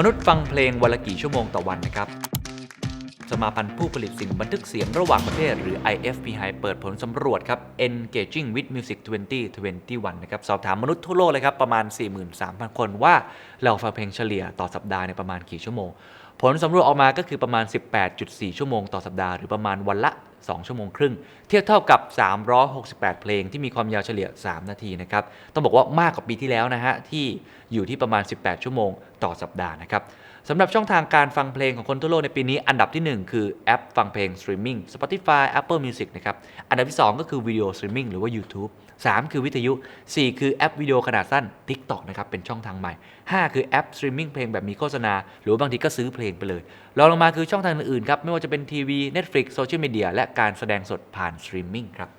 มนุษย์ฟังเพลงวันละกี่ชั่วโมงต่อวันนะครับสมาพันธ์ผู้ผลิตสิ่งบันทึกเสียงระหว่างประเทศ หรือ IFPI เปิดผลสำรวจครับ Engaging with Music 2021 นะครับ สอบถามมนุษย์ทั่วโลกเลยครับ ประมาณ 43,000 คนว่าเราฟังเพลงเฉลี่ยต่อสัปดาห์ในประมาณกี่ชั่วโมง ผลสำรวจออกมาก็คือประมาณ 18.4 ชั่วโมงต่อสัปดาห์ หรือประมาณวันละ2 ชั่วโมงครึ่ง เทียบเท่ากับ 368 เพลงที่มีความยาวเฉลี่ย 3 นาทีนะครับ ต้องบอกว่ามากกว่าปีที่แล้วนะฮะ ที่อยู่ที่ประมาณ 18 ชั่วโมงต่อสัปดาห์นะครับสำหรับช่องทางการฟังเพลงของคนทั่วโลกในปีนี้อันดับที่ 1 คือแอปฟังเพลงสตรีมมิ่ง Spotify Apple Music นะครับ อันดับที่ 2 ก็คือวิดีโอสตรีมมิ่งหรือว่า YouTube 3 คือวิทยุ 4 คือแอปวิดีโอขนาดสั้น TikTok นะครับเป็นช่องทางใหม่ 5 คือแอปสตรีมมิ่งเพลงแบบมีโฆษณา หรือบางทีก็ซื้อเพลงไปเลยรองลงมาคือช่องทางอื่นๆครับไม่ว่าจะเป็นทีวี Netflix โซเชียลมีเดียและการแสดงสดผ่านสตรีมมิ่งครับ